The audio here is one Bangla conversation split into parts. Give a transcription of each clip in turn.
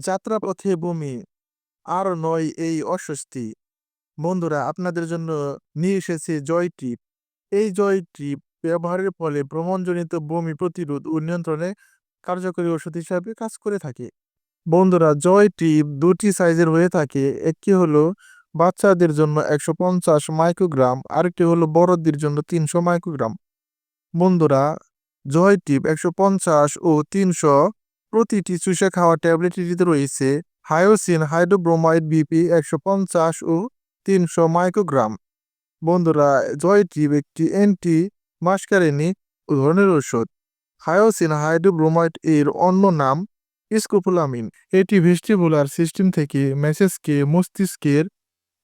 যাত্রাপথে বমি আর নয় এই অস্বস্তি। বন্ধুরা, আপনাদের জন্য নিয়ে এসেছে জয় ট্রিপ। এই জয় ট্রিপ ব্যবহারের ফলে ভ্রমণজনিত বমি প্রতিরোধ ও নিয়ন্ত্রণে কার্যকরী ওষুধ হিসাবে কাজ করে থাকে। বন্ধুরা, জয় ট্রিপ দুটি সাইজের হয়ে থাকে। একটি হলো বাচ্চাদের জন্য একশো পঞ্চাশ মাইক্রোগ্রাম, আরেকটি হলো বড়দের জন্য তিনশো মাইক্রোগ্রাম। বন্ধুরা, জয় টিপ একশো পঞ্চাশ ও তিনশো প্রতিটি চুষে খাওয়া ট্যাবলেটটিতে রয়েছে হায়োসিন হাইড্রোব্রোমাইড বিপি একশো পঞ্চাশ ও তিনশো মাইক্রোগ্রাম। বন্ধুরা জয় টিপ একটি অ্যান্টি মাস্কারেনি ধরনের ওষুধ হায়োসিন হাইড্রোব্রোমাইড এর অন্য নাম স্কোপোলামিন এটি ভেস্টিবুলার সিস্টেম থেকে মেসেজকে, মস্তিষ্কের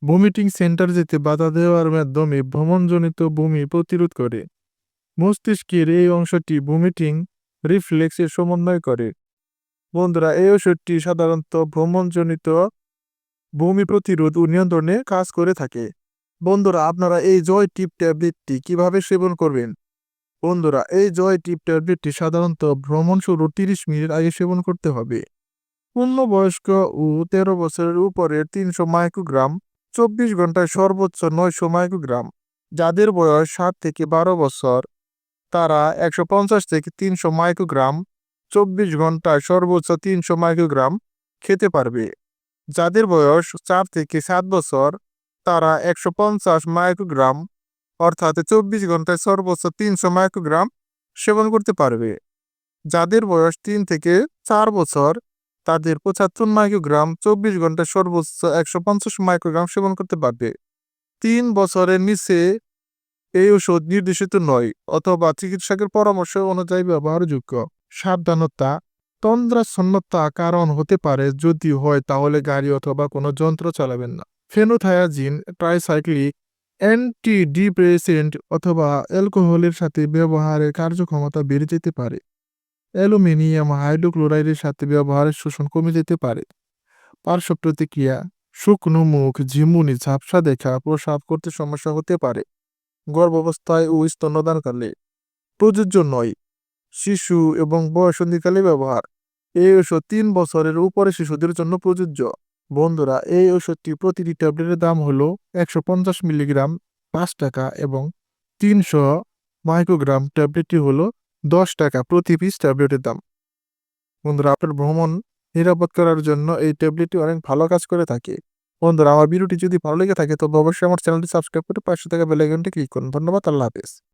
ভমিটিং সেন্টার যেতে বাধা দেওয়ার মাধ্যমে ভ্রমণজনিত বমি প্রতিরোধ করে। মস্তিষ্কের এই অংশটি ভমিটিং রিফ্লেক্সের সমন্বয় করে। বন্ধুরা, এই ওষুধটি সাধারণত ভ্রমণজনিত ভূমি প্রতিরোধ ও নিয়ন্ত্রণে কাজ করে থাকে। বন্ধুরা, আপনারা এই জয় টিপ ট্যাবলেটটি কীভাবে সেবন করবেন? বন্ধুরা, এই জয় টিপ ট্যাবলেটটি সাধারণত ভ্রমণ শুরু তিরিশ মিনিট আগে সেবন করতে হবে। পূর্ণবয়স্ক ও তেরো বছরের উপরের তিনশো মাইক্রোগ্রাম, চব্বিশ ঘন্টায় সর্বোচ্চ নয়শো মাইক্রোগ্রাম, যাদের বয়স সাত থেকে বারো বছর, তারা একশো পঞ্চাশ থেকে তিনশো মাইক্রোগ্রাম চব্বিশ ঘন্টায় সর্বোচ্চ তিনশো মাইক্রোগ্রাম খেতে পারবে। যাদের বয়স চার থেকে সাত বছর, তারা একশো পঞ্চাশ মাইক্রোগ্রাম, অর্থাৎ চব্বিশ ঘন্টায় সর্বোচ্চ তিনশো মাইক্রোগ্রাম সেবন করতে পারবে। যাদের বয়স তিন থেকে চার বছর, তাদের পঁচাত্তর মাইক্রোগ্রাম চব্বিশ ঘন্টায় সর্বোচ্চ একশো পঞ্চাশ মাইক্রোগ্রাম সেবন করতে পারবে। তিন বছরের নিচে এই ওষুধ নির্দেশিত নয়, অথবা চিকিৎসকের পরামর্শ অনুযায়ী ব্যবহারযোগ্য। সাবধানতা তন্দ্রাচ্ছন্নতা কারণ হতে পারে যদি হয় তাহলে গাড়ি অথবা কোনো যন্ত্র চালাবেন না। ফেনোথায়াজিন ট্রাইসাইক্লিক অ্যান্টি ডিপ্রেসেন্ট অথবা অ্যালকোহলের সাথে ব্যবহারের কার্যক্ষমতা বেড়ে যেতে পারে। অ্যালুমিনিয়াম হাইড্রোক্লোরাইডের সাথে ব্যবহারের শোষণ কমে যেতে পারে। পার্শ্ব প্রতিক্রিয়া শুকনো মুখ, ঝিমুনি, ঝাপসা দেখা, প্রসাব করতে সমস্যা হতে পারে। গর্ভাবস্থায় ও স্তন্যদানকালে প্রযোজ্য নয়। শিশু এবং বয়সন্ধিকালে ব্যবহার। এই ওষুধ তিন বছরের উপরে শিশুদের জন্য প্রযোজ্য। বন্ধুরা, এই ওষুধটি প্রতিটি ট্যাবলেটের দাম হলো একশো মিলিগ্রাম পাঁচ টাকা এবং তিনশো মাইক্রোগ্রাম। ট্যাবলেটটি হলো দশ টাকা প্রতি পিস ট্যাবলেটের দাম। বন্ধুরা, আপনার ভ্রমণ নিরাপদ করার জন্য এই ট্যাবলেটটি অনেক ভালো কাজ করে থাকে। বন্ধুরা, আমার ভিডিওটি যদি ভালো লেগে থাকে, তবে অবশ্যই আমার চ্যানেলটি সাবস্ক্রাইব করে পাশে থাকা বেলাইকনটি ক্লিক করুন। ধন্যবাদ, আল্লাহ হাফেজ।